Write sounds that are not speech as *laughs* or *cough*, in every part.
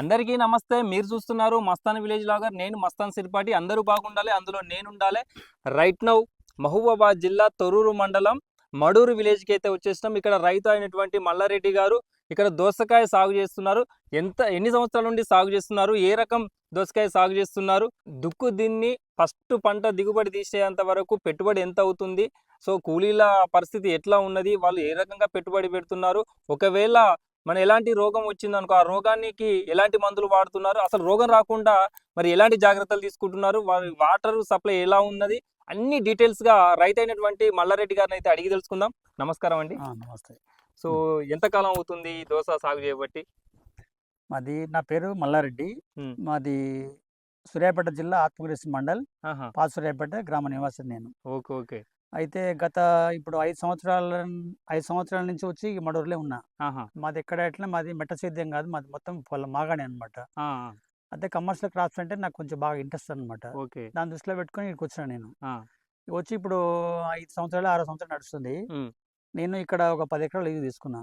అందరికీ నమస్తే. మీరు చూస్తున్నారు మస్తాన్ విలేజ్ లాగర్. నేను మస్తాన్ సిరిపాటి. అందరూ బాగుండాలి అందులో నేను ఉండాలి రైట్ నౌ మహబూబాబాద్ జిల్లా తొరూరు మండలం మడూరు విలేజ్కి అయితే వచ్చేసినాం ఇక్కడ రైతు అయినటువంటి మల్లారెడ్డి గారు ఇక్కడ దోసకాయ సాగు చేస్తున్నారు. ఎంత ఎన్ని సంవత్సరాల నుండి సాగు చేస్తున్నారు? ఏ రకం దోసకాయ సాగు చేస్తున్నారు? దుక్కు దీన్ని ఫస్ట్ పంట దిగుబడి తీసేంత వరకు పెట్టుబడి ఎంత అవుతుంది? సో కూలీల పరిస్థితి ఎట్లా ఉన్నది? వాళ్ళు ఏ రకంగా పెట్టుబడి పెడుతున్నారు? ఒకవేళ మన ఎలాంటి రోగం వచ్చిందనుకో ఆ రోగానికి ఎలాంటి మందులు వాడుతున్నారు? అసలు రోగం రాకుండా మరి ఎలాంటి జాగ్రత్తలు తీసుకుంటున్నారు? వారి వాటర్ సప్లై ఎలా ఉన్నది? అన్ని డీటెయిల్స్గా రైతు అయినటువంటి మల్లారెడ్డి గారిని అయితే అడిగి తెలుసుకుందాం. నమస్కారం అండి. నమస్తే. సో ఎంతకాలం అవుతుంది దోస సాగు చేయబట్టి? మాది నా పేరు మల్లారెడ్డి. మాది సూర్యాపేట జిల్లా ఆత్మకూరేశ్వర మండల్. ఆహా. పా సూర్యాపేట గ్రామ నివాసి నేను. Okay okay. అయితే గత ఇప్పుడు ఐదు సంవత్సరాల ఐదు సంవత్సరాల నుంచి వచ్చి మడూరులో ఉన్నా. మాది ఎక్కడ ఎట్లా మాది మెట్ట సేద్యం కాదు మాది మొత్తం పొలం మాగానే అనమాట అయితే కమర్షియల్ క్రాప్స్ అంటే నాకు కొంచెం బాగా ఇంట్రెస్ట్ అనమాట ఓకే. దాని దృష్టిలో పెట్టుకొని ఇక్కడికి వచ్చిన నేను. వచ్చి ఇప్పుడు ఐదు సంవత్సరాలు ఆరు సంవత్సరాలు నడుస్తుంది. నేను ఇక్కడ ఒక పది ఎకరాలు ఇది తీసుకున్నా.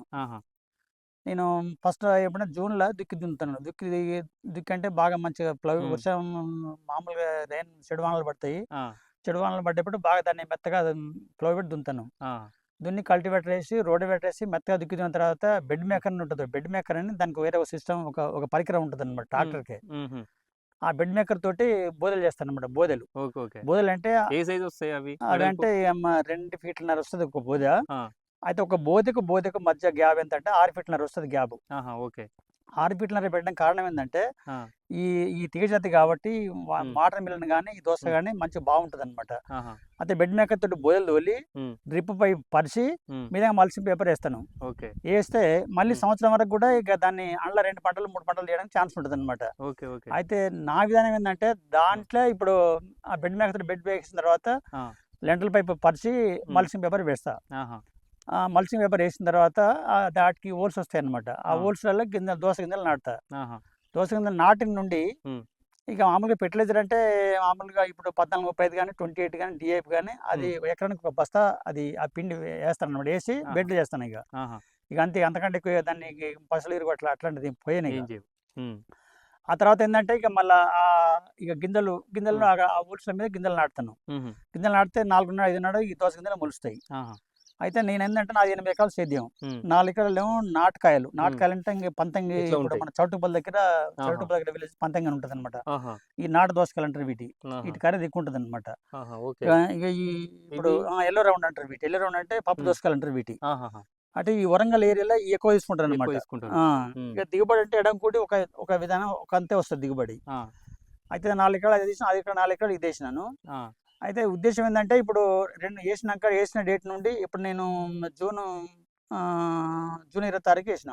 నేను ఫస్ట్ ఎప్పుడైనా జూన్లో దుక్కి దున్నుతాను దుక్కి దిగి- దుక్కి అంటే బాగా మంచిగా ప్లవ్. వర్షం మామూలుగా రెయిన్ చెడు వానలు పడతాయి. చెడు వానలు పడ్డప్పుడు బాగా దాన్ని మెత్తగా దున్నుతాను. ఆ, దున్ని కల్టివేటర్ వేసి రోడ్డు వేసి మెత్తగా దుక్కి దున్న తర్వాత బెడ్ మేకర్ అని ఉంటుంది. బెడ్ మేకర్ అని దానికి వేరే ఒక సిస్టమ్ ఒక ఒక పరికరం ఉంటుంది అనమాట ట్రాక్టర్కి. ఆ బెడ్ మేకర్ తోటి బోదెలు చేస్తాను అనమాట బోదెలు బోదెలు అంటే ఏ సైజ్ వస్తాయి అవి? అంటే రెండు ఫీట్లన్నర వస్తుంది ఒక బోదె. అయితే ఒక బోదెకు బోదెకు మధ్య గ్యాప్ ఎంత అంటే ఆరు ఫీట్లన్నర వస్తుంది గ్యాప్. ఓకే. ఆరు ఫీట్లన్నర పెట్టడం కారణం ఏంటంటే. ఈ ఈ తీగజాతి కాబట్టి మ్. వాటర్ మిలన్ కానీ ఈ దోశ. కానీ మంచిగా బాగుంటుంది అనమాట అయితే బెడ్ మేకర్ తోటి బోదెలు తోలి. డ్రిప్ పై పరిచి. మీద మలిసి పేపర్ వేస్తాను ఓకే వేస్తే మళ్ళీ. సంవత్సరం వరకు కూడా ఇక దాన్ని అండ్ల రెండు పంటలు మూడు పంటలు చేయడానికి ఛాన్స్ ఉంటుంది అనమాట అయితే నా విధానం ఏంటంటే దాంట్లో ఇప్పుడు ఆ బెడ్ మేకర్ తోటి బెడ్ వేసిన తర్వాత. లెంటల్ పైప్ పరిచి మల్సింగ్ పేపర్ వేస్తా మల్సింగ్ పేపర్ వేసిన తర్వాత ఆ వాటికి ఓల్స్ వస్తాయి అనమాట ఆ. ఓల్స్లలో గింజ దోస గింజలు నాటుతా దోస గింజలు నాటిన నుండి. ఇక మామూలుగా ఫెర్టిలైజర్ అంటే మామూలుగా ఇప్పుడు పద్నాలుగు ముప్పై ఐదు కానీ ట్వంటీ ఎయిట్ కానీ డిఏపి కానీ అది ఎకరానికి ఒక బస్తా అది ఆ పిండి వేస్తాను అనమాట వేసి. బెడ్లు చేస్తాను ఇక ఇక అంతే అంతకంటే ఎక్కువ దాన్ని పసలు ఇరుగు అట్లా అట్లాంటిది పోయాను. ఆ తర్వాత ఏంటంటే ఇక మళ్ళీ ఆ ఇక గింజలు గింజలు. ఆ- ఊడ్స్ల మీద గింజలు నాటుతాను. గింజలు నాటితే నాలుగున్నర ఐదున్నర ఈ దోస గింజలు మొలుస్తాయి అయితే నేను ఏంటంటే నాది ఎనిమిది ఎకరాలు సేద్యం. నాలుగు ఎకరాలు ఏమో నాటకాయలు. నాటకాయలు అంటే ఇంక పంతంగి ఇప్పుడు. మన చౌటుపల్లి దగ్గర చౌటుపల్లి దగ్గర విలేజ్ పంతంగి అని ఉంటుంది అనమాట ఈ నాటు దోసకాయలు అంటారు వీటి. వీటి ఖరీదు ఎక్కువ ఉంటుంది అనమాట ఇక ఈ ఇప్పుడు? ఎల్లో రౌండ్ అంటారు వీటి. ఎల్లో రౌండ్ అంటే పప్పు. దోసకాయలు అంటారు వీటి. అంటే ఈ వరంగల్ ఏరియాలో ఎక్కువ తీసుకుంటారు. అనమాట. ఇక దిగుబడి అంటే ఎడం కూడి ఒక ఒక విధానం ఒక అంతే వస్తుంది దిగుబడి. అయితే నాలుగు ఎకరాలు అది తీసిన అది ఇక్కడ నాలుగు ఎకరాలు ఇది వేసినాను అయితే ఉద్దేశం ఏంటంటే ఇప్పుడు రెండు వేసినాక వేసిన డేట్ నుండి ఇప్పుడు నేను జూన్ జూన్ ఇరవై తారీఖు వేసిన.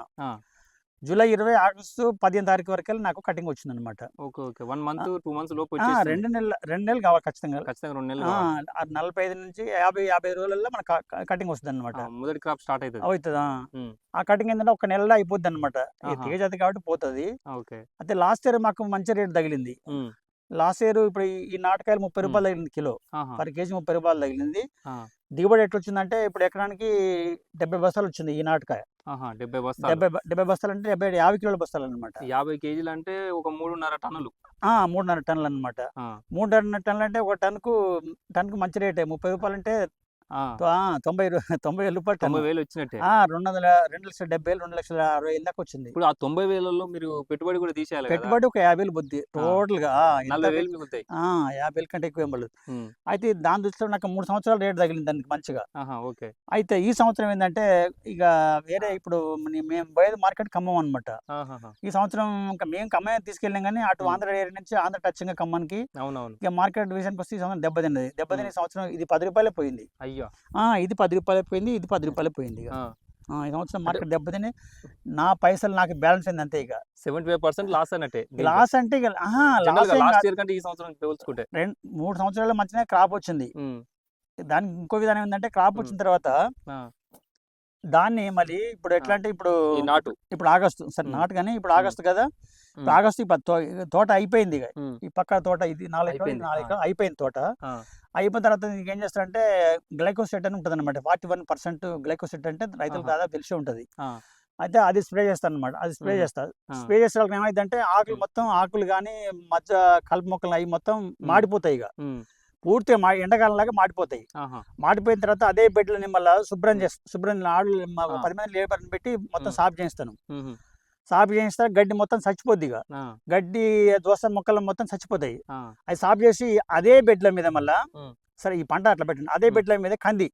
జూలై ఇరవై ఆగస్టు పదిహేను తారీఖు వరకు నాకు కటింగ్ వచ్చింది అనమాట okay okay. One month two months లోపు. రెండు నెలలు రెండు నెలలు కావాలి ఖచ్చితంగా. ఖచ్చితంగా రెండు నెలలు నలభై ఐదు నుంచి యాభై యాభై రోజులలో మన కటింగ్ వస్తుంది అనమాట మొదటి క్రాప్ స్టార్ట్ అవుతుంది అవుతుందా. ఆ. కటింగ్ ఏంటంటే ఒక నెలలో అయిపోద్ది అనమాట. తీగజాతి కాబట్టి పోతుంది. ఓకే. అయితే లాస్ట్ ఇయర్ మాకు మంచి రేట్ తగిలింది. లాస్ట్ ఇయర్ ఇప్పుడు ఈ- నాటకాయలు ముప్పై. రూపాయలు తగిలింది కిలో. పర్ కేజీ ముప్పై రూపాయలు తగిలింది. దిగుబడి ఎట్లా వచ్చిందంటే ఇప్పుడు ఎకరానికి డెబ్బై బస్తాలు వచ్చింది ఈ నాటకాయ. డెబ్బై బస్తాలు. డెబ్బై బస్తాలు అంటే డెబ్బై యాభై కిలోల బస్తాలు అనమాట యాభై కేజీలు అంటే ఒక మూడున్నర టన్నులు. మూడున్నర టన్నులు అనమాట మూడున్నర టన్నులు అంటే ఒక టన్నుకు టన్నుకు మంచి రేటే. ముప్పై రూపాయలు అంటే తొంభై *laughs* తొంభై వేల రూపాయలు తొంభై వేలు వచ్చినట్టే. రెండు వందల రెండు లక్షల డెబ్బై వేలు రెండు లక్షల అరవై వేలు దాకా వచ్చింది. ఇప్పుడు ఆ తొంభై వేలలో మీరు పెట్టుబడి కూడా తీసేయాలి పెట్టుబడి ఒక యాభై వేలు బుద్ధి. టోటల్గా నలభై వేలు మిగులుతాయి. యాభై వేల కంటే ఎక్కువ ఏం. అయితే దాని దృష్టిలో నాకు మూడు సంవత్సరాలు రేటు తగిలింది దానికి మంచిగా. ఓకే. అయితే ఈ సంవత్సరం ఏంటంటే ఇక వేరే ఇప్పుడు మేము పోయేది మార్కెట్ ఖమ్మం అనమాట. ఈ సంవత్సరం ఇంకా మేము ఖమ్మం తీసుకెళ్ళాం కానీ అటు. ఆంధ్ర ఏరియా నుంచి ఆంధ్ర టచ్గా ఖమ్మానికి అవునవును. ఇక మార్కెట్ విషయానికి వస్తే ఈ సంవత్సరం దెబ్బతిన్నది. దెబ్బతిని ఈ సంవత్సరం ఇది పది రూపాయలే పోయింది. అయ్యో. ఆ, ఇది పది రూపాయలే పోయింది ఇది పది రూపాయలే పోయింది ఇక ఈ సంవత్సరం మార్కెట్ దెబ్బతిని నా పైసలు నాకు బ్యాలెన్స్ అయింది అంతే ఇక సెవెంటీ ఫైవ్ పర్సెంట్ లాస్ అన్నట్టే లాస్ అంటే లాస్ట్. ఇయర్ కంటే ఈ సంవత్సరం పోల్చుకుంటే రెండు మూడు సంవత్సరాలు మంచిగా క్రాప్ వచ్చింది. దానికి ఇంకో విధానం ఏంటంటే క్రాప్ వచ్చిన తర్వాత దాన్ని మళ్ళీ ఇప్పుడు ఎట్లా అంటే ఇప్పుడు నాటు ఇప్పుడు ఆగస్టు సరే. నాటు కానీ ఇప్పుడు. ఆగస్టు కదా ఇప్పుడు. ఆగస్టు ఇప్పుడు తోట అయిపోయింది ఇక. ఈ పక్క తోట ఇది నాలుగు నాలుగు అయిపోయింది తోట అయిపోయిన తర్వాత ఏం చేస్తారంటే గ్లైకోసెట్ అని ఉంటుంది అనమాట ఫార్టీ వన్ పర్సెంట్ గ్లైకోసెట్ అంటే రైతులకు. దాదాపు తెలిసే ఉంటుంది. అయితే అది స్ప్రే చేస్తాను అనమాట అది స్ప్రే మ్మ్. చేస్తా ఆ. స్ప్రే చేసే వాళ్ళకి ఏమైందంటే ఆకులు. మొత్తం ఆకులు కానీ మధ్య కలుపు మొక్కలు అవి మొత్తం మాడిపోతాయి ఇక పూర్తిగా మా ఎండాకాలం లాగా మాడిపోతాయి మాడిపోయిన తర్వాత అదే బెడ్లని మళ్ళీ శుభ్రం చేస్తా శుభ్రం ఆడు. పది మంది లేబర్ని పెట్టి మొత్తం. సాఫ్ చేయిస్తాను. సాఫ్ చేయిస్తా గడ్డి మొత్తం చచ్చిపోద్ది ఇక గడ్డి దోస మొక్కలు మొత్తం చచ్చిపోతాయి. అది సాఫ్ చేసి అదే బెడ్ల మీద మళ్ళా. సరే ఈ పంట అట్లా పెట్టండి. అదే. బెడ్ల మీద కంది.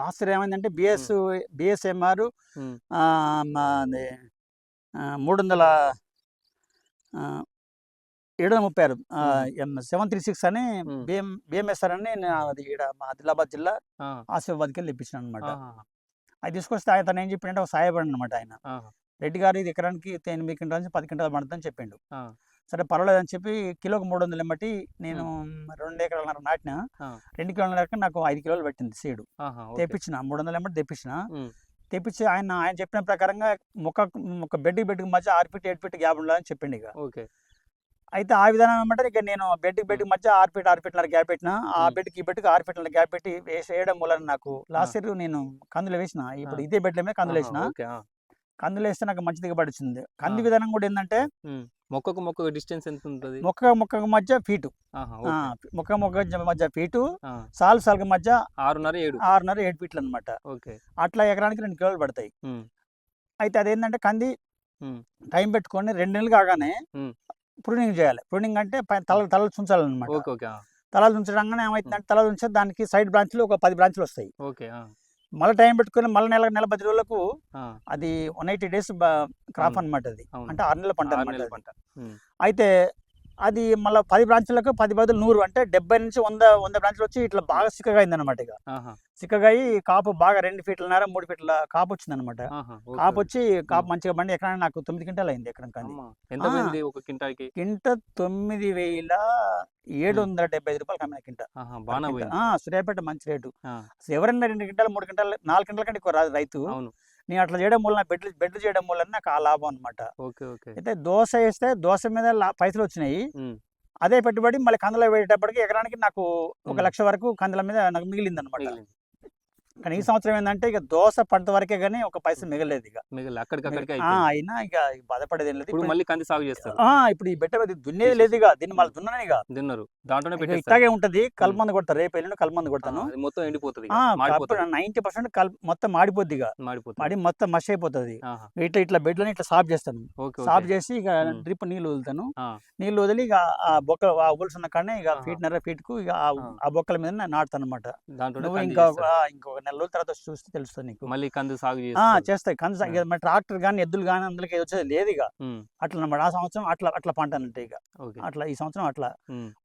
లాస్ట్ ఇయర్ ఏమైందంటే బిఎస్ బిఎస్ఎంఆర్ మూడు వందల ఏడు వందల ముప్పై ఆరు. సెవెన్ త్రీ సిక్స్ అని. బిఎం బిఎంఎస్ఆర్ అని నేను అది ఈడ మా ఆదిలాబాద్ జిల్లా ఆసిఫాబాద్కి వెళ్ళి తెప్పించాను అనమాట అది తీసుకొస్తే ఆయన తను ఏం చెప్పిండంటే ఒక సాయపడి అనమాట ఆయన. రెడ్డి గారు ఇది ఎకరానికి ఎనిమిది క్వింటాల నుంచి పది క్వింటాలు పడుతుందని చెప్పిండు. సరే పర్వాలేదు అని చెప్పి కిలోకి మూడు వందలు ఎమ్మటి నేను రెండు ఎకరాలన్నర నాటిన. రెండు కిలోల నాకు ఐదు కిలోలు పెట్టింది సీడు. తెప్పించిన మూడు వందలు ఎమ్మటి తెప్పించిన తెప్పించి ఆయన ఆయన చెప్పిన ప్రకారంగా మొక్క ఒక బెడ్ బెడ్కి మధ్య ఆరు ఫీట్ ఏడు ఫీట్ గ్యాప్ ఉండాలని చెప్పిండు ఇక. ఓకే. అయితే ఆ విధానం ఏమంటే ఇక నేను బెడ్ బెడ్ మధ్య ఆరు ఫీట్ ఆరు ఫీట్ల గ్యాప్ పెట్టిన ఆ మ్మ్. బెడ్కి ఈ బెడ్కి ఆరు ఫీట్ల గ్యాప్ పెట్టి వేసి వేయడం వలన నాకు లాస్ట్ ఇయర్ నేను కందులు వేసిన. ఇప్పుడు. ఇదే బెడ్ల మీద కందులు వేసిన. కందులు వేస్తే నాకు మంచి దిగుబడి వచ్చింది. కంది. విధానం కూడా ఏంటంటే మొక్కకు మొక్కకు డిస్టెన్స్ ఎంత ఉంటుంది? మొక్క మొక్క మధ్య ఫీటు. మొక్క మొక్క మధ్య ఫీటు. సాల్ సాల్ మధ్య ఆరున్నర ఏడు. ఆరున్నర ఏడు ఫీట్లు అనమాట ఓకే. అట్లా ఎకరానికి రెండు కిలోలు పడతాయి. అయితే అదేంటంటే కంది టైం పెట్టుకొని రెండు నెలలు కాగానే. ప్రూనింగ్ చేయాలి. ప్రూనింగ్ అంటే తల తలలు చుంచాలన్నమాట. తలలు ఉంచడంగానే ఏమవుతుందంటే తలలు ఉంచే దానికి సైడ్ బ్రాంచ్లు ఒక పది బ్రాంచ్లు వస్తాయి. మళ్ళీ టైం పెట్టుకొని మళ్ళీ నెల నెల పది రోజులకు అది వన్ ఎయిటీ డేస్ క్రాప్ అవును. అన్నమాట అది. అంటే ఆరు నెలల పంట అయితే అది మళ్ళీ పది బ్రాంచ్లకు పది బదులు నూరు అంటే డెబ్బై నుంచి వంద వంద బ్రాంచ్లు వచ్చి ఇట్లా బాగా సిక్కగా అయింది అనమాట ఇక. ఆహా, సిక్కగా అయ్యి కాపు బాగా రెండు ఫీట్లన్నర మూడు ఫీట్ల కాపు వచ్చింది అనమాట కాపు. వచ్చి కాపు మంచిగా బండి ఎక్కడ నాకు తొమ్మిది క్వింటాలు అయింది కింటాకి కింట తొమ్మిది వేల ఏడు వందల డెబ్బై ఐదు రూపాయలు కమ్మిన కింట సూర్యాపేట మంచి రేటు. ఆ, అసలు ఎవరైనా రెండు క్వింటాలు మూడు క్వింటాలు నాలుగు క్వింటాల కంటే రైతు. నేను అట్లా చేయడం వల్ల బెడ్లు బెడ్లు చేయడం వల్ల నాకు ఆ లాభం అనమాట అయితే దోశ వేస్తే దోశ మీద పైసలు వచ్చినాయి. అదే పెట్టుబడి మళ్ళీ కందులో వేసేటప్పటికి ఎకరానికి నాకు ఒక. లక్ష వరకు కందుల మీద నాకు మిగిలింది. అనమాట కానీ ఈ సంవత్సరం ఏంటంటే ఇక దోశ పంట వరకే కానీ ఒక పైసలు మిగలేదు ఇక మిగిలి అక్కడికి అయినా ఇక బాధపడేది లేదు. ఇప్పుడు మళ్ళీ కంది సాగు చేస్తారు. ఇప్పుడు ఈ బెట్ట మీద దున్నేది లేదు ఇక దీన్ని మళ్ళీ దున్నను ఇక. తిన్నారు దాంట్లోనే పెట్టేస్తారు. ఇట్లాగే ఉంటది కల్మంది కొడతారు. రేపు ఎల్లుండి కల్మంది కొడతాను. మొత్తం ఎండిపోతుంది నైన్టీ పర్సెంట్ కల్ మొత్తం మాడిపోద్ది ఇక. మాడిపోతుంది. మాడి మొత్తం మష్ అయిపోతుంది. ఇట్లా ఇట్లా బెడ్లని ఇట్లా సాఫ్ చేస్తాను. సాఫ్ చేసి ఇక. డ్రిప్ నీళ్ళు వదులుతాను. నీళ్ళు వదిలి ఇక ఆ బొక్క ఆ ఉన్న కాడనే ఇక. ఫీట్ నర ఫీట్కు ఇక ఆ- బొక్కల మీద నాటుతాను అనమాట ఇంకా ఇంకొక నెల రోజుల తర్వాత చూస్తే తెలుస్తుంది నీకు. మళ్ళీ కంది సాగు చేస్తాయి ఆ. ఇక మరి ట్రాక్టర్ కానీ ఎద్దులు కానీ అందులోకి వచ్చేది లేదు ఇక. అట్లా అన్నమాట. ఆ సంవత్సరం అట్లా అట్లా పంట అంటే ఇక. అట్లా ఈ సంవత్సరం అట్లా.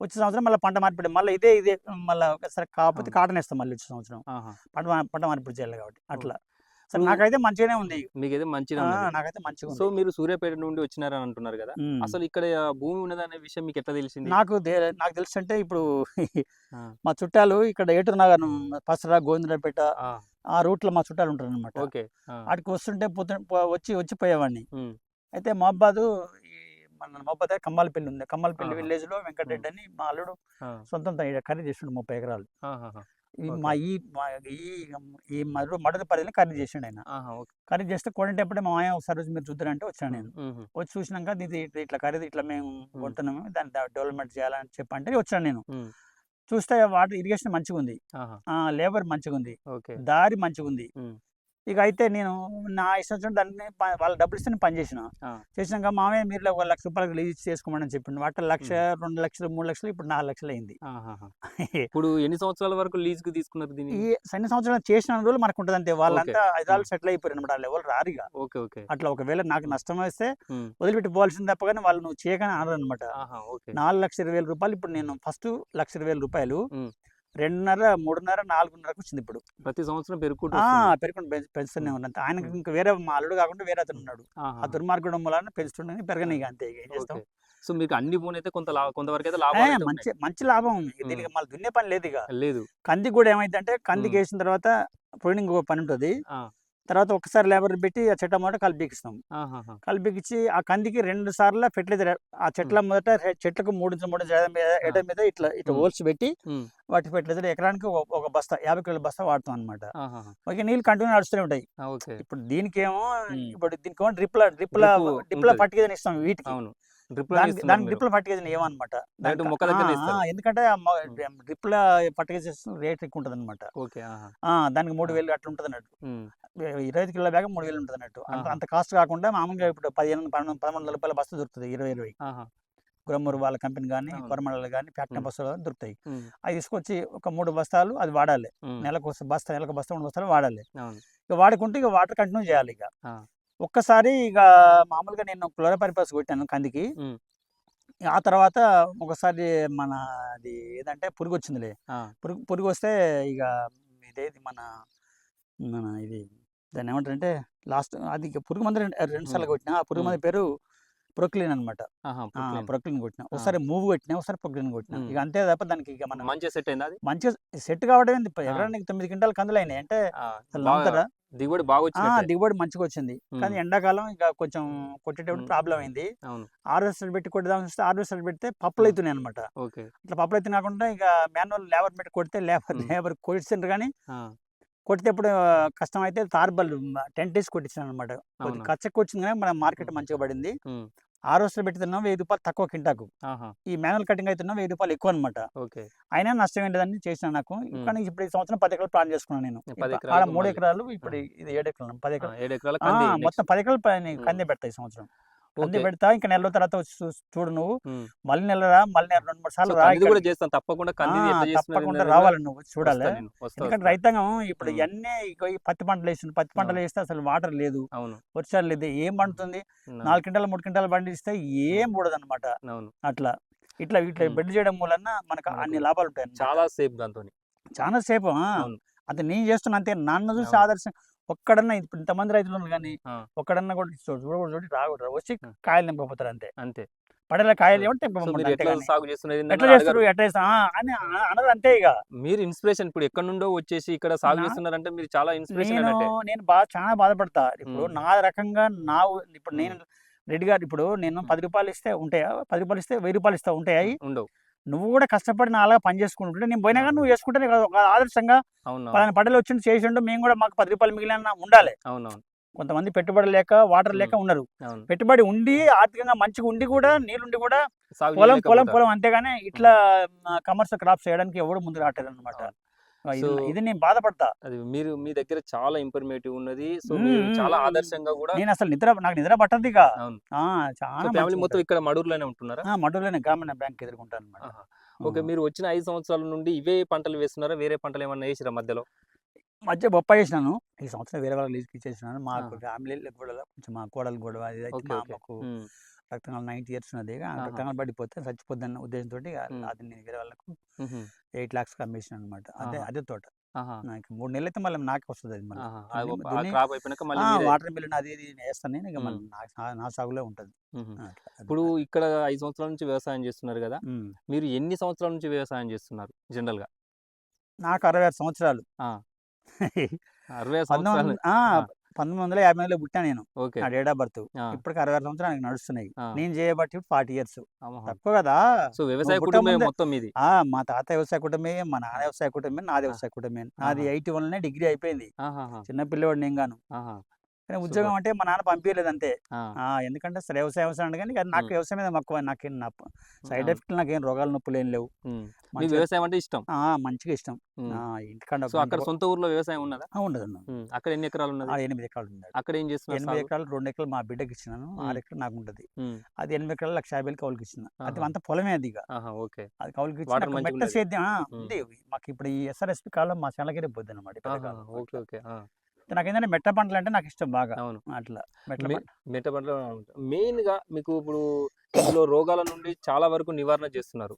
వచ్చే సంవత్సరం మళ్ళీ పంట మార్పిడి మళ్ళీ ఇదే ఇదే మళ్ళీ ఒకసారి కాకపోతే. కాటన్ వేస్తాం మళ్ళీ వచ్చే సంవత్సరం. పంట పంట మార్పిడి చేయాలి కాబట్టి అట్లా. నాకైతే మంచిగానే ఉంది. మీకైతే మంచిగా నాకైతే మంచిగా సో మీరు సూర్యాపేట నుండి వచ్చినారని అంటున్నారు కదా. అసలు ఇక్కడ భూమి ఉన్నదనే విషయం మీకు ఎట్లా తెలిసింది? నాకు నాకు తెలుసు అంటే ఇప్పుడు. మా చుట్టాలు ఇక్కడ ఏటూరు నగర్ పసరా గోవిందరాపేట ఆ, రూట్లో మా చుట్టాలు ఉంటారు అనమాట ఓకే వాటికి వస్తుంటే వచ్చి వచ్చి పోయేవాడిని. అయితే మహబాదు ఈ మన మహబాద్ కమ్మాలపల్లి ఉంది. కమ్మాలపల్లి. విలేజ్లో వెంకటరెడ్డి అని మా అల్లుడు ఈడ ఖరీదు చేసిండు ముప్పై ఎకరాలు. మా ఈ ఈ మడత పరిధిని ఖరీదు చేసిండు ఆయన. ఖరీదు చేస్తే కొనేటప్పుడే మా మాయ ఒకసారి మీరు చూద్దారంటే వచ్చాను నేను. వచ్చి చూసినాక ఇది ఇట్లా- ఖరీదు ఇట్లా మేము కొంటున్నాము దాన్ని డెవలప్మెంట్ చేయాలని చెప్పంటే వచ్చాను నేను. చూస్తే వాటర్ ఇరిగేషన్ మంచిగా ఉంది లేబర్ మంచిగా ఉంది దారి మంచిగా ఉంది ఇక అయితే నేను నా ఇష్టం వచ్చినట్టు దాన్ని వాళ్ళ డబ్బులు ఇస్తే నేను పని చేసిన. ఆ. చేసినాక మామయ్య మీరు ఒక లక్ష రూపాయలకు లీజ్ చేసుకోమని చెప్పిండు. వాటి లక్ష రెండు లక్షలు మూడు లక్షలు ఇప్పుడు నాలుగు లక్షలు అయింది. *laughs* ఇప్పుడు ఎన్ని సంవత్సరాల వరకు లీజ్కు తీసుకున్నారు దీన్ని? ఈ సన్ని సంవత్సరాలు చేసిన రోజులు మనకు ఉంటుంది అంతే వాళ్ళంతా ఐదారు సెటిల్ అయిపోయారు అనమాట ఎవరు రారుగా. Okay okay. అట్లా ఒకవేళ నాకు నష్టం వస్తే వదిలిపెట్టి పోవాల్సింది తప్ప కానీ వాళ్ళు నువ్వు చేయగానే అనరు అనమాట నాలుగు లక్షల వేల రూపాయలు ఇప్పుడు నేను ఫస్ట్ లక్ష ఇరవై వేల రూపాయలు. రెండున్నర మూడున్నర నాలుగున్నరకు వచ్చింది ఇప్పుడు. ప్రతి సంవత్సరం పెరుగుకుంటూ. పెరుగుకుంటూ పెంచు- పెంచుతూనే ఉన్నంత ఆయనకి ఉమ్. ఇంకా వేరే మా అల్లుడు కాకుండా వేరే అతను ఉన్నాడు. ఆ దుర్మార్గుడు మూలాన పెంచుతుండని పెరగని అంతే ఏం చేస్తాం? సో మీకు అన్ని భూమి అయితే కొంత కొంతవరకు అయితే లాభం మంచి మంచి లాభం దీనికి మళ్ళీ దున్నే పని లేదు ఇక. లేదు. కంది కూడా ఏమైందంటే కందికి. వేసిన తర్వాత ప్రొయినింగ్ ఒక పని ఉంటుంది. తర్వాత ఒకసారి లేబర్ పెట్టి ఆ చెట్ల మొదట కలిపిస్తాం. కలిపిచ్చి ఆ కందికి రెండు సార్లు ఫెర్టిలైజర్ ఆ చెట్ల మొదట చెట్లకు మూడు మూడు ఎడ మీద ఇట్లా ఇట్లా. హోల్స్ పెట్టి. వాటి ఫెర్టిలైజర్ ఎకరానికి ఒక- బస్తా యాభై కిలోల బస్తా వాడతాం అనమాట. ఓకే నీళ్ళు కంటిన్యూ నడుస్తూనే ఉంటాయి ఇప్పుడు దీనికేమో. ఇప్పుడు దీనికేమో డ్రిప్ల డ్రిప్ల డ్రిప్ల ఉంటది. పట్టికని ఇస్తాం వీటికి అవును దానికి డ్రిప్ల పట్టికేజన్ ఏమన్నమాట. ఎందుకంటే డ్రిప్ల పట్టికేజన్ రేట్ ఎక్కువ ఉంటుంది అనమాట. దానికి మూడు. వేలు అట్లా ఉంటుంది అన్నట్టు. ఇరవై కిలోల బ్యాగ్ మూడు వేలు ఉంటుంది అన్నట్టు అంత కాస్ట్ కాకుండా మామూలుగా ఇప్పుడు పదిహేను పన్నెండు పదమూడు రూపాయల బస్తా దొరుకుతుంది ఇరవై ఇరవై. గురమ్మూరు వాళ్ళ కంపెనీ కానీ. కొరమండలు కానీ ఫ్యాక్టరీ ఉమ్. బస్సులు దొరుకుతాయి. అవి తీసుకొచ్చి ఒక మూడు బస్తాలు అది వాడాలి. నెలకు బస్తా నెలకు బస్తా మూడు బస్తాలు వాడాలి ఇక వాడుకుంటే ఇక వాటర్ కంటిన్యూ చేయాలి ఇక. ఒక్కసారి ఇక మామూలుగా నేను క్లోరోపరిపస్ కొట్టాను కందికి. ఆ తర్వాత ఒకసారి మన అది ఏదంటే పురుగు వచ్చిందిలే. పురుగు పురుగు వస్తే ఇక ఇదేది మన మన ఇది దాన్ని ఏమంటారంటే లాస్ట్ అది పురుగు మంది రెండు సార్లు. కొట్టిన ఆ పురుగు. మంది పేరు ప్రొక్లిన్ అనమాట. ప్రొక్లిన్. కొట్టిన. ఒకసారి మూవ్ కొట్టిన ఒకసారి ప్రొక్లిన్ కొట్టిన. ఇక అంతే తప్ప దానికి ఇక మనం మంచిగా సెట్ అయింది మంచిగా సెట్ కావడం ఏంది. ఎకరానికి తొమ్మిది క్వింటాలు కందులు అయినాయి అంటే నమ్ముతారా? దిగుబడి బాగా దిగుబడి మంచిగా వచ్చింది. కానీ. ఎండాకాలం ఇక కొంచెం కొట్టేటప్పుడు. ప్రాబ్లం అయింది. అవును. హార్వెస్టర్ పెట్టి కొట్టదాం చూస్తే హార్వెస్టర్ పెడితే పప్పులు. అవుతున్నాయి అనమాట ఇట్లా పప్పులు అయితే కాకుండా ఇక మాన్యువల్ లేబర్ పెట్టి కొడితే లేబర్. లేబర్ కొట్టిండ్రు కానీ ఆ, కష్టం అయితే తార్బల్ టెన్ డేస్ కొట్టించాను అనమాట? కచ్చకు వచ్చింది కానీ మన మార్కెట్. మంచిగా పడింది ఉమ్. హార్వెస్టర్ పెడుతున్నాం వెయ్యి రూపాయలు తక్కువ కింటాకు. ఈ మాన్యువల్ కటింగ్ అవుతున్నాం వెయ్యి రూపాయలు ఎక్కువ అనమాట అయినా నష్టం ఏంటిదని చేసిన నాకు. కానీ ఇప్పుడు ఈ సంవత్సరం పది ఎకరాలు ప్లాన్ చేసుకున్నాను నేను ఆడ మూడు. ఎకరాలు ఇప్పుడు. ఇది ఏడు ఎకరాలు పది ఎకరాలు మొత్తం పది ఎకరాలు. కంది పెడతా ఈ సంవత్సరం ఓకే పెడతా ఇంకా నెల తర్వాత వచ్చి చూడు నువ్వు. మళ్ళీ నెల రా మళ్ళీ నెల రెండు మూడు సార్లు రా కంది కూడా ఇక్కడికి. చేస్తాను తప్పకుండా తప్పకుండా రావాలి నువ్వు చూడాలి ఎందుకంటే. రైతాంగం ఇప్పుడు. ఇవన్నీ ఈ పత్తి పంటలు వేసింది పత్తి పంటలు. వేస్తే అసలు వాటర్ లేదు వర్షాలు లేదు ఏం పండుతుంది నాలుగు క్వింటాలు మూడు క్వింటాలు పండిస్తే ఏం కూడదు అనమాట అట్లా ఇట్లా ఇట్లా. బెడ్ చేయడం మూలన మనకు అన్ని లాభాలు ఉంటాయి. చాలా సేఫ్ దాంతో చాలా. అవును. అంతే నేను చేస్తున్నా అంతే నన్ను చూసి. ఆదర్శం ఒక్కడన్నా ఇప్పుడు ఇంతమంది రైతులు ఉన్నారు కానీ. ఒక్కడన్నా కూడా చూడు చూడకూడదు చూడు రాకూడదు వచ్చి. కాయలు నింపపోతారు అంతే. అంతే పడేలా కాయలు ఏమంటే సాగు చేస్తున్నది ఎట్లా చేస్తారు. ఎట్లా అని అంతే ఇక. మీరు ఇన్స్పిరేషన్ ఇప్పుడు ఎక్కడ నుండో వచ్చేసి ఇక్కడ సాగు చేస్తున్నారంటే మీరు చాలా ఇన్స్పిరేషన్ నేను బాగా చాలా బాధపడతా. ఇప్పుడు. నా రకంగా నా ఇప్పుడు నేను రెడ్డి గారు ఇప్పుడు నేను. పది రూపాయలు ఇస్తే ఉంటాయా? పది రూపాయలు ఇస్తే వెయ్యి రూపాయలు ఇస్తా ఉంటాయి ఉండవు. నువ్వు కూడా కష్టపడి నా అలాగా పని చేసుకుంటుంటే నేను పోయినా కానీ నువ్వు చేసుకుంటే ఒక ఆదర్శంగా పలానా పడలు వచ్చిండు చేసిండు మేము కూడా మాకు పది రూపాయలు మిగిలిన ఉండాలి. అవునవును. కొంతమంది పెట్టుబడి లేక వాటర్ లేక ఉన్నారు పెట్టుబడి ఉండి ఆర్థికంగా మంచిగా ఉండి కూడా నీళ్ళుండి కూడా పొలం పొలం. పొలం అంతేగాని ఇట్లా కమర్షియల్ క్రాప్స్ చేయడానికి ఎవడు ముందు రావట్లేదు అనమాట ఇది నేను బాధపడతా. అది మీరు మీ దగ్గర చాలా ఇంఫర్మేటివ్ ఉన్నది. సో మీరు చాలా. ఆదర్శంగా కూడా నేను అసలు నిద్ర నాకు నిద్ర పట్టదు ఇక. చాలా ఫ్యామిలీ మొత్తం ఇక్కడ మడూరులోనే ఉంటున్నారా? మడూరులోనే గ్రామీణ బ్యాంక్ ఎదుర్కొంటాను అనమాట. ఓకే మీరు వచ్చిన ఐదు సంవత్సరాల నుండి ఇవే పంటలు వేస్తున్నారా? వేరే పంటలు ఏమన్నా వేసిరా మధ్యలో? మధ్య బొప్పాయి చేసినాను ఈ సంవత్సరం వేరే వాళ్ళకి లీజ్కి ఇచ్చేసినాను. మాకు ఆహా. ఫ్యామిలీ కొంచెం మా కోడలు కూడా అది రక్తనాలు నైన్టీ ఇయర్స్ ఉన్నది ఆ ఆహా. రక్తనాలు పడిపోతే చచ్చిపోద్దన్న ఉద్దేశంతో మ్మ్. అది నేను వేరే వాళ్ళకు. ఎయిట్ లాక్స్ కమ్మేసిన అనమాట అదే. అదే తోట. నాకు మూడు నెలలు అయితే మళ్ళీ నాకే వస్తుంది అది మళ్ళీ వాటర్ మిల్లుని అది ఇది వేస్తాను నేను ఇక. మళ్ళీ నా సాగులో ఉంటుంది. ఇప్పుడు ఇక్కడ ఐదు సంవత్సరాల నుంచి వ్యవసాయం చేస్తున్నారు కదా. మీరు ఎన్ని సంవత్సరాల నుంచి వ్యవసాయం చేస్తున్నారు జనరల్గా నాకు అరవై ఆరు సంవత్సరాలు. *laughs* అరవై పంతొమ్మిది వందల యాభై ఐదులో పుట్టా నేను నా డేట్ ఆఫ్ బర్త్. ఇప్పటికి అరవై ఆరు సంవత్సరాలు నాకు నడుస్తున్నాయి. నేను చేయబట్టి ఫార్టీ ఇయర్స్. తక్కువ కదా సో వ్యవసాయ కుటుంబం మొత్తం ఆ మా తాత వ్యవసాయ కుటుంబమే మా నాన్న వ్యవసాయ కుటుంబమే నాది వ్యవసాయ కుటుంబమే నాది. ఎయిటీ వన్లోనే డిగ్రీ అయిపోయింది. చిన్న పిల్లవాడు నేను గాను. కానీ ఉద్యోగం అంటే మా నాన్న పంపించలేదు అంతే. ఎందుకంటే సరే వ్యవసాయం వ్యవసాయం అంటే కానీ నాకు. వ్యవసాయం మీద మక్కువ నాకేం నా సైడ్. ఎఫెక్ట్ నాకేం రోగాలు నొప్పులు ఏం లేవు. వ్యవసాయం అంటే ఇష్టం? ఆ, మంచిగా ఇష్టం. సో అక్కడ సొంత ఊర్లో వ్యవసాయం ఉన్నదా? ఉండదు. అక్కడ ఎన్ని ఎకరాలు ఉన్నది? ఆ, ఎనిమిది ఎకరాలు ఉంది అక్కడ ఏం చేస్తున్నారు ఎనిమిది? ఎకరాలు రెండు ఎకరాలు మా బిడ్డకి ఇచ్చినాను. ఆరు. ఎకరాలు నాకు ఉంటుంది. అది ఎనిమిది ఎకరాలు లక్ష యాభై వేలు కౌలుకి ఇచ్చిన. అది. అంత పొలమే అది ఓకే. అది కౌలుకి మెట్ట. సేద్యం. ఉంది. మాకు ఇప్పుడు ఈ ఎస్ఆర్ఎస్పి కాలం మా చెనలకి పోద్ది అనమాట ఓకే ఓకే. నాకు ఏంటంటే మెట్ట పంటలు అంటే నాకు ఇష్టం బాగా అవును. అట్లా మెట్ల మీ- పంట. మిట్ట పంటలో మెయిన్గా మీకు ఇప్పుడు ఇందులో రోగాల నుండి చాలా వరకు నివారణ చేస్తున్నారు.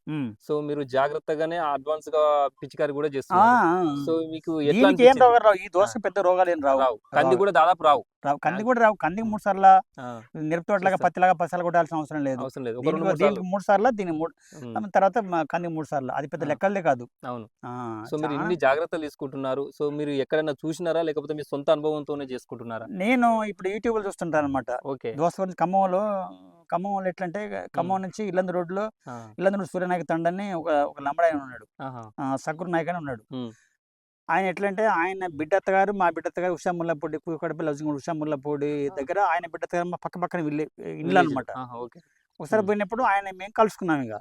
సో మీరు జాగ్రత్తగానే అడ్వాన్స్గా పిచికారి కూడా చేస్తున్నారు. సో మీకు ఏం రావు. ఈ దోశకు పెద్ద రోగాలు ఏం రావు. రావు. కంది. కూడా దాదాపు రావు. రావు. కంది కూడా రావు. కందికి మూడు సార్లు ఆ, మిరపతోటలాగా చూస్తా. పత్తిలాగా పసలు కొట్టాల్సిన అవసరం లేదు. అవసరం లేదు. దీనికి మూడు సార్లు. దీని మూడు తర్వాత కంది మూడు సార్లు. అది పెద్ద ఆ. లెక్కలదే కాదు. అవును. సో మీరు ఇన్ని జాగ్రత్తలు తీసుకుంటున్నారు. సో మీరు ఎక్కడైనా చూసినారా? లేకపోతే మీ సొంత అనుభవంతోనే చేసుకుంటున్నారా? నేను ఇప్పుడు యూట్యూబ్లో చూస్తుంటాను అనమాట ఓకే. దోశ గురించి ఖమ్మంలో ఖమ్మంలో ఎట్లంటే ఖమ్మం నుంచి ఇల్లందు రోడ్లో ఇల్లందు రోడ్ సూర్యనాయక తండని ఒక ఒక లంబడాయన ఉన్నాడు. సక్కురు నాయక్ అని ఉన్నాడు. ఆయన ఎట్లంటే ఆయన బిడ్డత్త గారు మా బిడ్డత్త గారు ఉషా ముల్లపూడి కూకడపల్లి హౌసింగ్ ఉషా ముల్లపూడి దగ్గర ఆయన బిడ్డత్త గారు మా పక్క పక్కన ఇల్లు. అనమాట ఒకసారి. పోయినప్పుడు ఆయన మేము కలుసుకున్నాం ఇక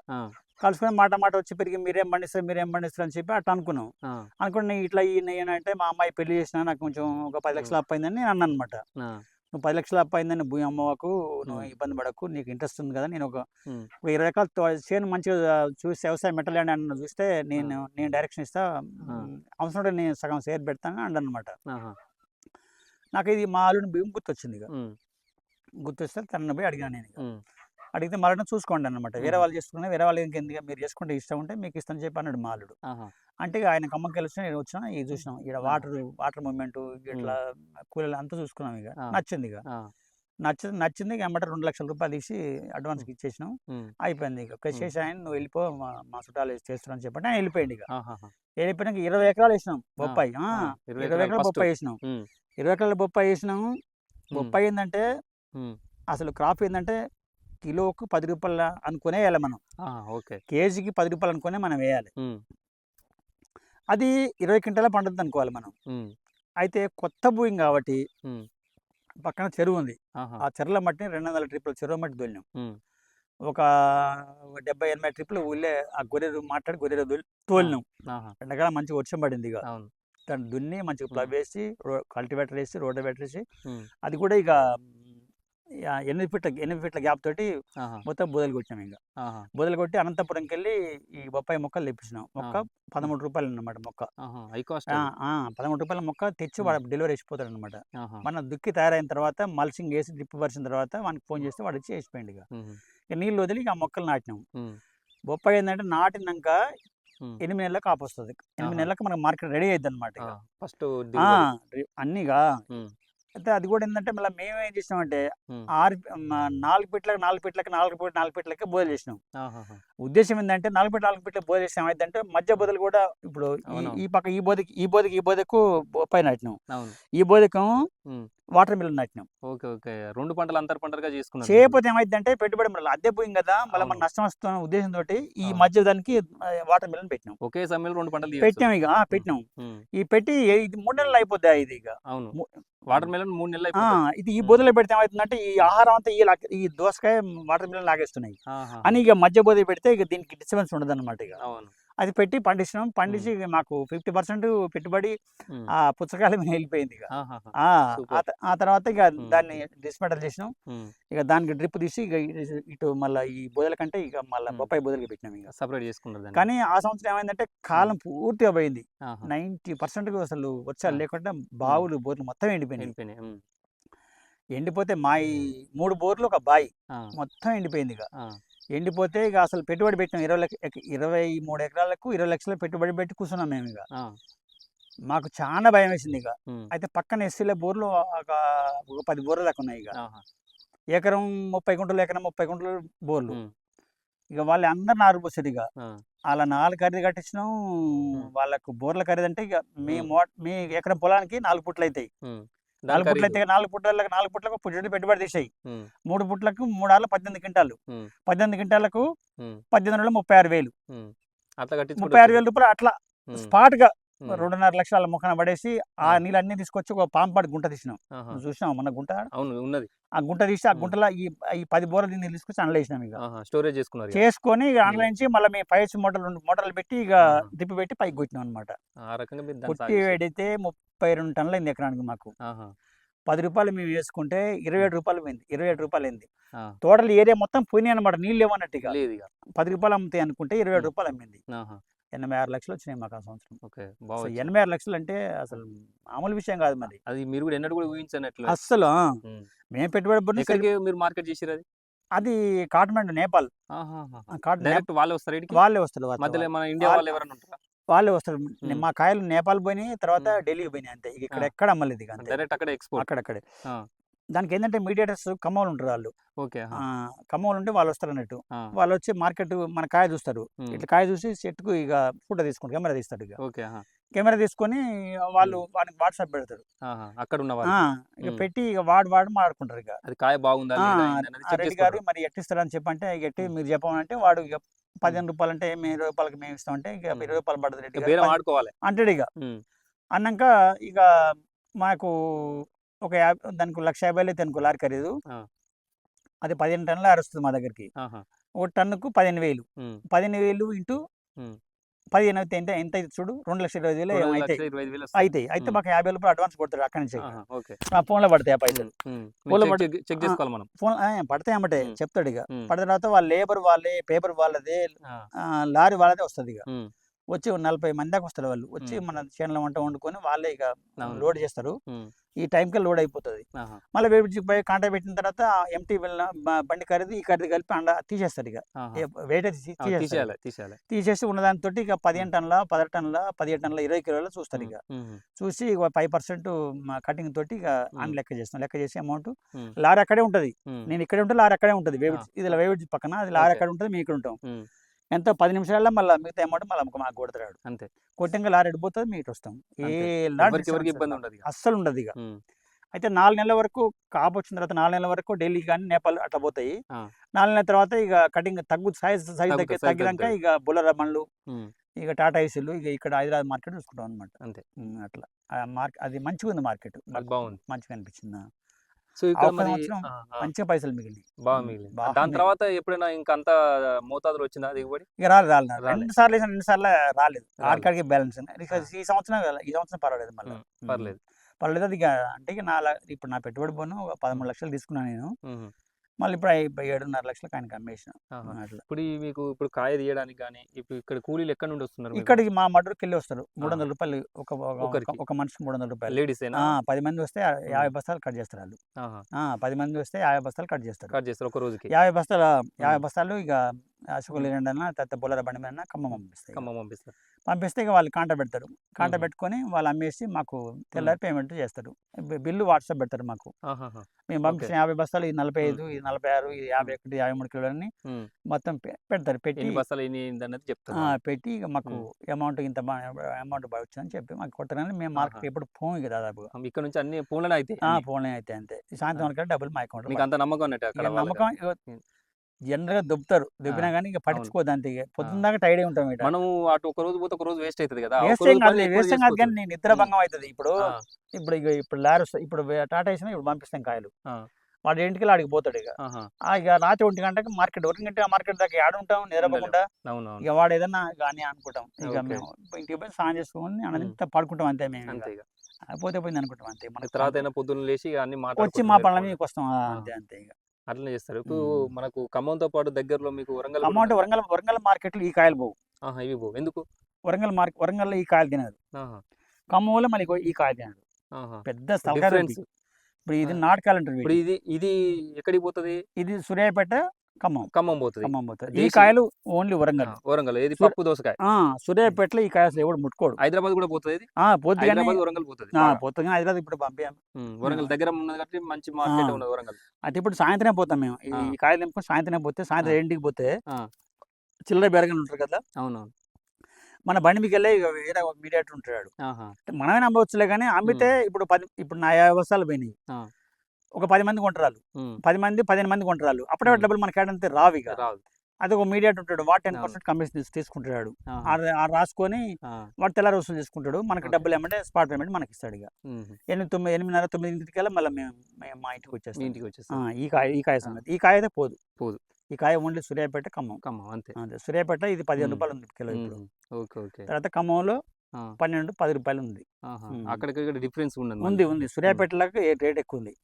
కలుసుకుని మాట మాట వచ్చి పెరిగి మీరేం పండిస్తారు మీరేం పండిస్తారు అని చెప్పి అట్లా అనుకున్నాం. అనుకుని ఇట్లా ఈయన అంటే మా అమ్మాయి పెళ్ళి చేసిన నాకు కొంచెం ఒక పది లక్షలు అప్పైందని నేను ఆ, నువ్వు పది లక్షలు అప్పైందని భూమి అమ్మవాకు నువ్వు. ఇబ్బంది పడకు నీకు ఇంట్రెస్ట్ ఉంది కదా నేను ఒక ఇరవై రకాల చేను మంచిగా చూసి వ్యవసాయం మెట్టలేండి అన్న చూస్తే నేను నేను డైరెక్షన్ ఇస్తా అవసరం ఉంటే నేను సగం షేర్ పెడతాను అండి అనమాట ఆహా, నాకు ఇది మా ఆలుని భూమి గుర్తొచ్చింది ఇక గుర్తొస్తే తనని పోయి అడిగాను నేను అడిగితే మళ్ళీ చూసుకోండి అనమాట వేరే. వాళ్ళు చేసుకున్నా వేరే వాళ్ళు ఇంకెందుకు మీరు చేసుకుంటే ఇష్టం ఉంటే మీకు ఇష్టం చెప్పి అన్నాడు మా అల్లుడు ఆహా, అంటే ఇక ఆయన కలిసి నేను వచ్చిన ఇది చూసినాం. ఇక్కడ వాటర్ వాటర్ మూమెంట్ ఇట్లా కూలీలు అంతా చూసుకున్నాం ఇక. నచ్చింది ఇక నచ్చింది నచ్చింది ఇక ఎమ్మట రెండు లక్షల రూపాయలు తీసి అడ్వాన్స్కి ఇచ్చేసినాం. అయిపోయింది ఇక చేసి ఆయన నువ్వు వెళ్ళిపో మా చుట్టాలు చేస్తున్నాను చెప్పండి ఆయన వెళ్ళిపోయింది ఇక వెళ్ళిపోయినాక ఇరవై ఎకరాలు వేసినాం బొప్పాయి. ఇరవై ఎకరాలు. బొప్పాయి వేసినాం. ఇరవై ఎకరాల బొప్పాయి వేసినాము బొప్పాయి ఏంటంటే అసలు క్రాప్ ఏంటంటే కిలోకు పది రూపాయల అనుకునే వేయాలి మనం. ఓకే. కేజీకి పది రూపాయలు అనుకునే మనం వేయాలి. అది ఇరవై క్వింటాల పండుతుంది అనుకోవాలి మనం. అయితే కొత్త భూమి కాబట్టి పక్కన చెరువు ఉంది. ఆ చెరువుల మట్టిని రెండు వందల ట్రిప్పులు చెరువు మట్టి దొల్లినాం ఒక డెబ్బై ఎనభై ట్రిప్పులు ఊళ్ళే ఆ గొర్రెలు మాట్లాడి గొర్రెలు తోలినాం. ఎండకాలం మంచిగా వర్షం పడింది ఇక. దాన్ని దున్ని మంచిగా. ప్లవ్ వేసి కల్టివేటర్ వేసి రోడ్డు వేసి అది కూడా ఇక ఎనిమిది ఫీట్ల ఎనిమిది ఫీట్ల గ్యాప్ తోటి మొత్తం బోదలు కొట్టాం ఇంకా. బోదలు కొట్టి అనంతపురంకి వెళ్ళి ఈ బొప్పాయి మొక్కలు తెప్పించినాం. మొక్క. పదమూడు రూపాయలు అన్నమాట మొక్క పదమూడు రూపాయల మొక్క తెచ్చి. వాడు డెలివరీ వేసిపోతాడు అనమాట మన దుక్కి తయారైన తర్వాత మల్సింగ్ వేసి డ్రిప్ పరిచిన తర్వాత వానికి ఫోన్ చేస్తే వాడు వచ్చి వేసిపోయింది ఇక. నీళ్ళు వదిలి ఆ మొక్కలు నాటినాం. బొప్పాయి ఏంటంటే నాటినాక ఎనిమిది నెలలకు కాపు వస్తుంది. ఎనిమిది. నెలలకు మనకు మార్కెట్ రెడీ అయ్యింది అనమాట ఫస్ట్ అన్నీగా అయితే అది కూడా ఏంటంటే మళ్ళీ మేమేం చేసినామంటే ఉమ్, ఆరు నాలుగు ఫీట్లకు నాలుగు ఫీట్లకు నాలుగు ఫీట్ నాలుగు ఫీట్లకి బోధలు చేసినాం. ఉద్దేశం ఏంటంటే నాలుగు ఫీట్ నాలుగు ఫీట్ల బోధలు చేసినాం. ఏంటంటే మధ్య బోధలు కూడా ఇప్పుడు ఈ- పక్క ఈ బోధకి ఈ బోధకి ఈ బోధకు అవును. ఈ బోధకం వాటర్ మిలన్ నాటినాం. Okay okay. రెండు పంటలు అంతర్ పంటలుగా చేసుకున్నారు చేయకపోతే ఏమైందంటే పెట్టుబడి మళ్ళీ అద్దె పోయింది కదా మళ్ళీ మన. నష్టం వస్తున్న ఉద్దేశంతో ఈ. మధ్య దానికి వాటర్ మిలన్ పెట్టినాం. ఒకే సమయంలో రెండు పంటలు. పెట్టినాం ఇక పెట్టినాం. ఈ పెట్టి ఇది మూడు నెలలు అయిపోద్ది ఇది ఇక. అవును. వాటర్ మెలన్ మూడు నెలలు ఇది ఈ. బోధలో పెడితే ఏమవుతుందంటే ఈ ఆహారం అంతా ఈ ఈ దోసకాయ వాటర్ మిలన్ లాగేస్తున్నాయి. అని ఇక మధ్య బోధ పెడితే ఇక దీనికి డిస్టర్బెన్స్ ఉండదు అనమాట ఇక. అవును. అది పెట్టి పండించినాం పండించి మాకు ఫిఫ్టీ పర్సెంట్ పెట్టుబడి ఆ పుచ్చకాయల మీద వెళ్ళిపోయింది ఇక. ఆ, తర్వాత ఇక. దాన్ని డిస్మెటల్ చేసినాం. ఇక దానికి డ్రిప్ తీసి ఇక ఇటు- మళ్ళీ ఈ బోధల కంటే ఇక మళ్ళీ. బొప్పాయి బోధలకి పెట్టినాం ఇక. సపరేట్ చేసుకున్నారు కానీ ఆ సంవత్సరం ఏమైందంటే కాలం పూర్తిగా పోయింది. ఆహా, నైంటీ పర్సెంట్ అసలు వర్షాలు. లేకుండా బావులు బోర్లు మొత్తం ఎండిపోయినాయి. ఎండిపోతే మా ఈ మూడు బోర్లు ఒక బాయి మొత్తం ఎండిపోయింది ఇక. ఎండిపోతే ఇక అసలు పెట్టుబడి పెట్టినాం. ఇరవై లక్ష ఇరవై మూడు ఎకరాలకు ఇరవై లక్షల పెట్టుబడి పెట్టి కూర్చున్నాం మేము ఇక మాకు చాలా భయం వేసింది ఇక అయితే పక్కన ఎస్సీల బోర్లు ఒక పది బోర్లు దాకా ఉన్నాయి ఇక ఎకరం ముప్పై గుంటలు ఎకరం ముప్పై గుంటలు బోర్లు. ఇక వాళ్ళు అందరు నారు ఇక అలా నాలుగు ఖరీదు కట్టించినాం. వాళ్ళకు బోర్ల ఖరీదు అంటే ఇక మీ మో మీ ఎకరం పొలానికి నాలుగు పుట్లు అవుతాయి నాలుగు పుట్లు. అయితే నాలుగు పుట్లకు నాలుగు పుట్లకు పుట్టి పెట్టుబడి తీసాయి. మూడు పుట్లకు మూడు ఆళ్ళు పద్దెనిమిది క్వింటాలు. పద్దెనిమిది క్వింటాలకు పద్దెనిమిది వందల ముప్పై ఆరు వేలు. ముప్పై ఆరు వేల రూపాయలు అట్లా స్పాట్గా రెండున్నర లక్షల ముఖాన పడేసి ఆ ఉమ్. నీళ్ళన్నీ తీసుకొచ్చి ఒక పాంపాటి గుంట తీసినాం. చూసినావు మన గుంట అవును ఉన్నది. ఆ గుంట తీసి ఆ. గుంటలో ఈ ఈ పది బోర్లు నీళ్ళు తీసుకొచ్చి అందులో వేసినాం ఇక. స్టోరేజ్ చేసుకున్నారు. చేసుకొని ఇక నుంచి మళ్ళీ మేము పైస్ మోటార్లు మోటార్లు పెట్టి ఇక. దిప్పి పెట్టి పైకి కొట్టినాం అనమాట కొట్టి చేశారు. వేడితే ముప్పై రెండు టన్నులు అయింది ఎకరానికి మాకు. పది రూపాయలు మేము వేసుకుంటే ఇరవై ఏడు రూపాయలు పోయింది. ఇరవై ఏడు రూపాయలు అయింది. ఆ, టోటల్ ఏరియా మొత్తం పోయినాయి అనమాట నీళ్ళు ఇక. పది రూపాయలు అమ్ముతాయి అనుకుంటే ఇరవై ఏడు. రూపాయలు అమ్మింది. ఎనభై ఆరు లక్షలు వచ్చినాయి మాకు ఆ సంవత్సరం. ఓకే. అసలు ఎనభై ఆరు లక్షలు అంటే అసలు మామూలు విషయం కాదు మరి. అది మీరు కూడా ఎన్నడూ కూడా ఊహించనట్లు. అస్సలు ఉమ్. మేము పెట్టుబడి మీరు మార్కెట్ చేసిరు అది? అది కాట్మండ్ నేపాల్. డైరెక్ట్ వాళ్ళే వస్తారు వాళ్ళే వస్తారు. మధ్యలో మన ఇండియా వాళ్ళ- వాళ్ళు ఎవరైనా ఉంటారా? వాళ్ళే వస్తారు. మా కాయలు నేపాల్ పోయినాయి తర్వాత. ఢిల్లీకి పోయినాయి అంతే ఇక ఇక్కడ. ఎక్కడ అమ్మలేదు ఇక డైరెక్ట్ అక్కడ ఎక్స్పోర్ట్ అక్కడక్కడే. దానికి ఏంటంటే మీడియేటర్స్ ఖమ్మంలో ఉంటారు వాళ్ళు ఖమ్మంలో ఉంటే వాళ్ళు వస్తారు అన్నట్టు. వాళ్ళు వచ్చి మార్కెట్ మన కాయ చూస్తారు. ఇట్లా కాయ చూసి చెట్టుకు ఇక ఫోటో తీసుకుంటారు కెమెరా తీస్తాడు ఇక. కెమెరా తీసుకొని వాళ్ళు వాడికి వాట్సాప్ పెడతారు. అక్కడ ఉన్న ఇక. పెట్టి ఇక వాడు వాడు మాట్లాడుకుంటారు ఇక అది కాయ బాగుందా రెడ్డి గారు మరి ఎట్టిస్తారు అని చెప్పంటే ఎట్టి. మీరు చెప్పమంటే వాడు ఇక పదిహేను రూపాయలు అంటే మేము ఇరవై రూపాయలకి మేము ఇస్తామంటే ఇక మ్మ్. ఇరవై రూపాయలు పడుతుంది ఇక ఆడుకోవాలి అంటాడు ఇక. అన్నాక ఇక మాకు ఒక యాభై దానికి లక్ష యాభై అయితే అనుకో లారీ ఖరీదు. అది పదిహేను టన్నులు అరుస్తుంది మా దగ్గరికి. ఒక టన్నుకు పదిహేను వేలు. పదిహేను వేలు ఇంటూ. పదిహేను అయితే ఎంత ఎంత అయితే చూడు రెండు లక్షల ఇరవై వేలు. అవుతాయి అయితే ఉమ్. మాకు యాభై వేలు రూపాయలు అడ్వాన్స్ కొడతాడు అక్కడి నుంచి నా ఫోన్లో పడతాయి ఆ పైసలు. పూల చెక్-. చేసుకోవాలి మనం ఫోన్ పడతాయి అమ్మటే. చెప్తాడు ఇక. పడిన తర్వాత వాళ్ళ లేబర్ వాళ్ళే పేపర్ వాళ్ళదే లారీ వాళ్ళదే వస్తుంది ఇక. వచ్చి నలభై మంది దాకా వస్తారు వాళ్ళు వచ్చి. మన చేనులో వంట వండుకొని వాళ్ళే ఇక. లోడ్ చేస్తారు. ఈ టైంకి లోడ్ అయిపోతుంది. మళ్ళీ పోయి కాంటాక్ట్ పెట్టిన తర్వాత ఎంటీ వెళ్ళిన బండి ఖరీదు ఈ ఖరీదు కలిపి అండ తీసేస్తారు ఇక. వెయిట్ తీసేయాలి తీసేసి ఉన్నదానితో ఇక పదిహేను టన్నుల పది టన్నుల పదిహేడు టన్నుల ఇరవై కిలోల చూస్తారు ఇక. చూసి ఇక ఫైవ్ పర్సెంట్ కటింగ్ తోటి ఇక అని. లెక్క చేస్తాం లెక్క చేసి అమౌంట్. లారీ అక్కడే ఉంటుంది. నేను ఇక్కడే ఉంటే లారీ అక్కడే ఉంటుంది వేవిడ్ ఇది వేవిడ్ పక్కన అది లారీ. అక్కడ ఉంటుంది మేము ఇక్కడ ఉంటాం. ఎంత పది నిమిషాల్లో మళ్ళీ మిగతా అమౌంట్ మళ్ళీ మాకు కొడతాడు అంతే కొట్టింక లారీ ఎడిపోతుంది మీకు వస్తాం ఏ. లారీ ఇబ్బంది ఉండదు. అస్సలు ఉండదు ఇక. అయితే నాలుగు నెలల వరకు కాపు వచ్చిన తర్వాత నాలుగు నెలల వరకు ఢిల్లీ కానీ నేపాల్ అట్లా పోతాయి. నాలుగు నెలల తర్వాత ఇక కటింగ్ తగ్గు సైజ్ సైజ్ తగ్గి తగ్గినాక. ఇక బుల్లర బండ్లు. ఇక టాటా ఐసీలు ఇక ఇక్కడ హైదరాబాద్ మార్కెట్ చూసుకుంటాం అనమాట అంతే అట్లా మార్కెట్ అది మంచిగా ఉంది మార్కెట్ బాగుంది మంచిగా అనిపించింది. సో ఇక్కడ మరి మంచిగా పైసలు మిగిలినాయి. బాగా మిగిలింది. బాగా దాని. తర్వాత ఎప్పుడైనా ఇంకా అంత మోతాదులో వచ్చిందా దిగుబడి? ఇక రాలేదు రాలేదు రాలే. రెండు సార్లు వేసిన రెండు సార్లు రాలేదు. ఆడికాడికి బ్యాలెన్స్. ఈ సంవత్సరం ఈ సంవత్సరం పర్వాలేదు మళ్ళీ. పర్లేదు. పర్లేదు అది అంటే ఇక నా ల- ఇప్పుడు నా పెట్టుబడి పోను ఒక పదమూడు లక్షలు తీసుకున్నాను నేను. మళ్ళీ ఇప్పుడు ఏడున్నర లక్షలకు ఆయనకి అమ్మేసిన ఇప్పుడు మీకు ఇప్పుడు కాయ తీయడానికి కానీ ఇప్పుడు ఇక్కడ కూలీలు ఎక్కడ నుండి వస్తున్నారు? ఇక్కడికి మా మడురుకి వెళ్ళి వస్తారు. మూడు. వందల రూపాయలు ఒక ఒక- మనిషికి మూడు వందల రూపాయలు. లేడీస్ పది మంది వస్తే యాభై బస్తాలు కట్ చేస్తారు వాళ్ళు. పది మంది వస్తే యాభై బస్తాలు కట్ చేస్తారు. కట్ చేస్తారు ఒక రోజుకి? యాభై బస్తాలు యాభై. బస్తాలు ఇక అశోకులు తర్వాత బొల్లర బండి మీద ఖమ్మం పంపిస్తాయి ఖమ్మం పంపిస్తారు. పంపిస్తే ఇక వాళ్ళు కాంట పెడతారు. కాంట. పెట్టుకొని వాళ్ళు అమ్మేసి మాకు తెల్లారి పేమెంట్ చేస్తారు. బిల్లు వాట్సాప్ పెడతారు మాకు. మేము పంపించిన యాభై బస్తాలు ఈ నలభై ఐదు ఈ నలభై ఆరు ఈ యాభై ఒకటి యాభై మూడు కిలోలని. మొత్తం పెడతారు. పెట్టి బస్తాలు చెప్తారు. పెట్టి ఇక మాకు అమౌంట్ ఇంత అమౌంట్ బాగా వచ్చిందని చెప్పి మాకు కొట్టగానే మేము మార్కెట్. ఎప్పుడు ఇక దాదాపుగా. ఇక్కడ నుంచి అన్ని ఫోన్లోనే అయితే ఆ, పోనే అయితే అంతే. సాయంత్రం వరకు డబ్బులు మా అకౌంట్ మీకు అంత నమ్మకం. నమ్మకం ఉమ్. జనరల్గా దొబ్బుతారు దొబ్బినా కానీ ఇక పట్టించుకోదు అంతే ఇక పొద్దున్న దాకా టైడ్ అయి ఉంటాం ఇక మనము అటు ఒక రోజు పోతే ఒక రోజు వేస్ట్ అవుతుంది కదా! వేస్ట్ కాదు వేస్ట్ కాదు కానీ. నేను నిద్ర భంగం అవుతుంది ఇప్పుడు ఇప్పుడు ఇక ఇప్పుడు లారీ ఇప్పుడు టాటా వేసిన ఇప్పుడు పంపిస్తాం కాయలు. వాడు ఇంటికి ఆడికి పోతాడు ఇక ఇక రాత్రి ఒంటి గంటకి మార్కెట్ ఒంటి గంట మార్కెట్ దాకా ఆడ ఉంటాం? నిద్రపోకుండా ఇక వాడు ఏదన్నా కానీ అనుకుంటాం. ఇక. మేము ఇంటికి పోయి స్నానం చేసుకొని అనంత పడుకుంటాం అంతే మేము పోతే పోయింది అనుకుంటాం అంతే. మనకు తర్వాత పొద్దున్న లేచి అన్ని వచ్చి మా పనుల. మీదకి వస్తాం. అంతే అంతే ఇక అట్లనే చేస్తారు ఇప్పుడు. మనకు ఖమ్మంతో పాటు దగ్గరలో మీకు వరంగల్ అమౌంట్ ఉందా? వరంగల్ వరంగల్ మార్కెట్లో ఈ కాయలు పోవు ఇవి పో ఎందుకు వరంగల్ మార్కెట్ వరంగల్లో ఈ కాయలు ఆహా, ఖమ్మంలో మళ్ళీ ఈ కాయలు ఆహా. పెద్ద ఇప్పుడు ఇది. నాటకాలు అంటారు ఇప్పుడు. ఇది ఇది ఎక్కడికి పోతుంది ఇది సూర్యాపేట ఖమ్మం. ఖమ్మం పోతుంది. ఖమ్మం పోతుంది. ఈ కాయలు ఓన్లీ వరంగల్. వరంగల్. సూర్- పప్పు దోసకాయ. సూర్యాపేటలో ఈ కాయ ఎవడు ముట్టుకోడు. హైదరాబాద్ కూడా పోతుంది ఇది కానీ హైదరాబాద్ వరంగల్ పోతుంది. పోతుంది హైదరాబాద్ ఇప్పుడు పంపించాం ఉమ్, వరంగల్ దగ్గర ఉన్నది కాబట్టి మంచి మార్కెట్. ఉన్నది వరంగల్. అయితే ఇప్పుడు సాయంత్రం పోతాం మేము. ఈ కాయలు తెంపుకొని సాయంత్రం పోతే సాయంత్రం ఆ. ఇంటికి పోతే. చిల్లర బెరగలు ఉంటారు కదా? అవునవును. మన బండి మీకు వెళ్ళి వేరే మీడియేటర్ ఉంటాడు. మనమే నమ్మవచ్చులే కానీ అమ్మితే ఇప్పుడు పది ఇప్పుడు నా యాభై బస్తాలు పోయినాయి. ఒక పది మంది కొంటారు పది మంది పదిహేను మంది కొంటారు అప్పుడే. డబ్బులు మనకి ఏడంతే రావు ఇక. అది ఒక మీడియేటర్ ఉంటాడు వాడు టెన్. పర్సెంట్ కమిషన్ తీసు- తీసుకుంటాడు. రాసుకొని వాడు తెల్లారి వసూలు చేసుకుంటాడు. మనకి. డబ్బులు ఏమంటే స్పాట్ పేమెంట్ మనకి ఇస్తాడు ఇక ఎనిమిది తొమ్మిది ఎనిమిదిన్నర తొమ్మిదింటికల్లా మళ్ళీ మేము మా ఇంటికి వచ్చేస్తాం ఇంటికి వచ్చేస్తాం ఈ కాయ ఈ కాయ సంగతి. ఈ కాయ అయితే పోదు. పోదు. ఈ కాయ ఓన్లీ సూర్యాపేట ఖమ్మం. ఖమ్మం అంతే. అంతే. సూర్యాపేట ఇది పదిహేను. రూపాయలు ఉంది కిలో ఇప్పుడు. Okay okay. తర్వాత ఖమ్మంలో పన్నెండు పది రూపాయలు ఉంది. అక్కడిక్కడ డిఫరెన్స్ ఉంది ఉంది. సూర్యాపేటలకు ఏ రేట్ ఎక్కువ ఉంది.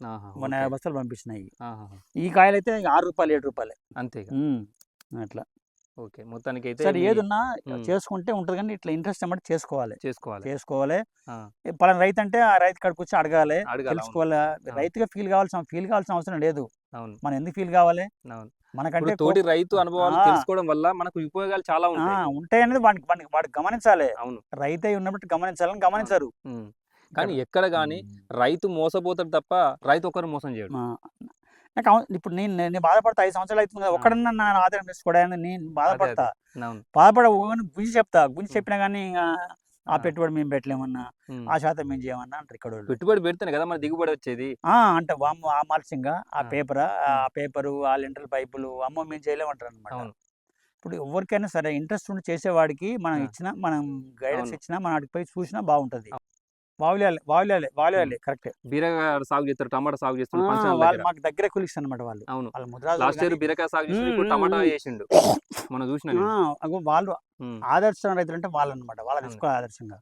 యాభై బస్తాలు పంపించినాయి. ఈ కాయలు అయితే ఆరు రూపాయలు ఏడు రూపాయలే. అంతే అట్లా. ఓకే. మొత్తానికి అయితే సరే ఏదున్నా. చేసుకుంటే ఉంటుంది కానీ ఇట్లా ఇంట్రెస్ట్ అన్నమాట చేసుకోవాలి. చేసుకోవాలి. చేసుకోవాలి. పలానా రైతు అంటే ఆ రైతు కాడికి వచ్చి అడగాలి. తెలుసుకోవాలి? రైతుగా ఫీల్ కావాల్సిన ఫీల్ కావాల్సిన అవసరం లేదు. మనం ఎందుకు ఫీల్ కావాలి? మనకంటే తోటి రైతు అనుభవాలు. తెలుసుకోవడం వల్ల మనకు ఉపయోగాలు చాలా ఉంటాయి ఉంటాయి. అనేది వాడికి వాడికి వాడు గమనించాలి. అవును. రైతు ఉన్నప్పుడు గమనించాలని గమనించరు. కానీ ఎక్కడ గాని రైతు మోసపోతాడు తప్ప రైతు ఒకరు మోసం చేయడు. నాకు ఇప్పుడు నేను నేను బాధపడతా ఐదు సంవత్సరాలు అవుతుంది కదా. ఒక్కడన్నా నా ఆదాయం తీసుకోవడానికి నేను బాధపడతా. బాధపడ గుంజి చెప్తా. ఉం. చెప్పినా కానీ ఆ. పెట్టుబడి మేము పెట్టలేమన్నా. ఆ శాతం మేము చేయమన్నా అంటారు ఇక్కడ. పెట్టుబడి పెడితేనే కదా మన దిగుబడి వచ్చేది ఆ, అంటే వామ్మో ఆ మార్చింగా ఆ. పేపర్ ఆ. పేపరు ఆ లెంటర్ పైపులు అమ్మో మేము చేయలేమంటారు అనమాట ఇప్పుడు ఎవరికైనా సరే ఇంట్రెస్ట్ ఉండి చేసేవాడికి మనం. ఇచ్చిన మనం గైడెన్స్. ఇచ్చినా మనం అడిగి పోయి చూసినా బాగుంటది వావులేయాలి వావులేయాలి వావులేయాలి కరెక్ట్ బీరకాయ సాగు చేస్తారు టమాటా సాగు చేస్తారు వాళ్ళు. మాకు దగ్గర కులిక్స్ అనమాట వాళ్ళు అవును వాళ్ళ లాస్ట్ ఇయర్ బీరకాయ సాగు చేసి టమాటా. వేసిండు మనం చూసిన వాళ్ళు ఆదర్శం రైతులు అంటే వాళ్ళు అనమాట వాళ్ళ. తీసుకోవాలి ఆదర్శంగా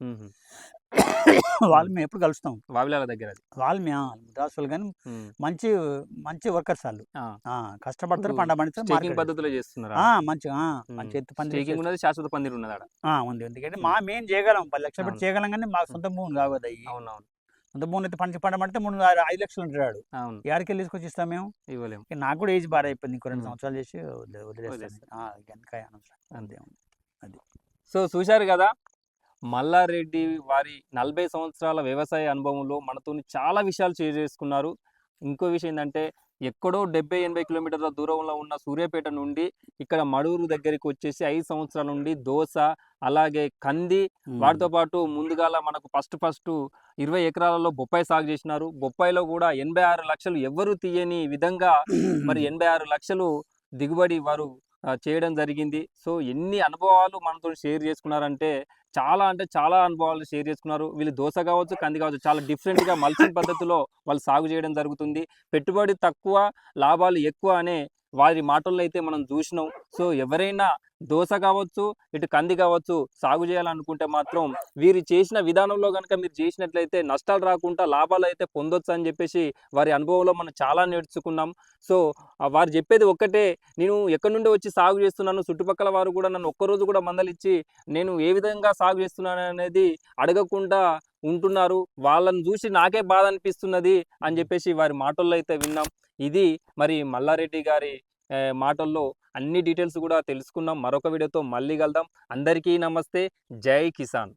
వాళ్ళు మేము ఎప్పుడు కలుస్తాం. వావిలాల దగ్గర వాళ్ళు మేము ముద్రాసులు కానీ. మంచి మంచి వర్కర్స్ వాళ్ళు. కష్టపడతారు పంట పండిస్తారు పద్ధతిలో చేస్తున్నారు మంచి మంచి ఎత్తు పందిరి ఉన్నది శాశ్వత పందిరి ఉన్నది ఉంది ఎందుకంటే మా మేము చేయగలం పది లక్షలు పెట్టి. చేయగలం కానీ మా సొంత భూములు కావద్దు అవునవును. సొంత భూములు అయితే పంచి పంట పడితే మూడు ఐదు లక్షలు అవును. ఏడకి వెళ్ళి తీసుకొచ్చి ఇస్తాం మేము? ఇవ్వలేము. నాకు కూడా ఏజ్ బాగా అయిపోయింది. ఇంకో రెండు. సంవత్సరాలు చేసి వదిలే- వదిలేస్తాను. అంతే. అంతే. సో చూశారు కదా మల్లారెడ్డి వారి నలభై సంవత్సరాల వ్యవసాయ అనుభవంలో మనతో చాలా విషయాలు షేర్ చేసుకున్నారు ఇంకో విషయం ఏంటంటే ఎక్కడో డెబ్బై ఎనభై కిలోమీటర్ల దూరంలో ఉన్న సూర్యాపేట నుండి ఇక్కడ మడూరు దగ్గరికి వచ్చేసి ఐదు సంవత్సరాల నుండి దోస అలాగే కంది. వాటితో పాటు ముందుగాల మనకు ఫస్ట్ ఫస్ట్ ఇరవై ఎకరాలలో బొప్పాయి సాగు చేసినారు బొప్పాయిలో కూడా ఎనభై ఆరు లక్షలు ఎవ్వరూ తీయని విధంగా *clears throat* మరి ఎనభై ఆరు లక్షలు దిగుబడి వారు చేయడం జరిగింది. సో ఎన్ని అనుభవాలు మనతో షేర్ చేసుకున్నారంటే చాలా అంటే చాలా అనుభవాలు షేర్ చేసుకున్నారు. వీళ్ళు దోశ కావచ్చు కంది కావచ్చు చాలా డిఫరెంట్గా మల్చింగ్ పద్ధతిలో వాళ్ళు సాగు చేయడం జరుగుతుంది. పెట్టుబడి తక్కువ లాభాలు ఎక్కువ అనే వారి మాటల్లో అయితే మనం చూసినాం. సో ఎవరైనా దోశ కావచ్చు ఇటు కంది కావచ్చు సాగు చేయాలనుకుంటే మాత్రం వీరు చేసిన విధానంలో కనుక మీరు చేసినట్లయితే నష్టాలు రాకుండా లాభాలు అయితే పొందొచ్చు అని చెప్పేసి వారి అనుభవంలో మనం చాలా నేర్చుకున్నాం. సో వారు చెప్పేది ఒక్కటే నేను ఎక్కడి నుండి వచ్చి సాగు చేస్తున్నాను చుట్టుపక్కల వారు కూడా నన్ను ఒక్కరోజు కూడా మందలిచ్చి నేను ఏ విధంగా సాగు చేస్తున్నాను అనేది అడగకుండా ఉంటున్నారు. వాళ్ళని చూసి నాకే బాధ అనిపిస్తున్నది అని చెప్పేసి వారి మాటల్లో అయితే విన్నాం. ఇది మరి మల్లారెడ్డి గారి మాటల్లో అన్ని డీటెయిల్స్ కూడా తెలుసుకున్నాం. మరొక వీడియోతో మళ్ళీ కలుద్దాం. అందరికీ నమస్తే. జై కిసాన్.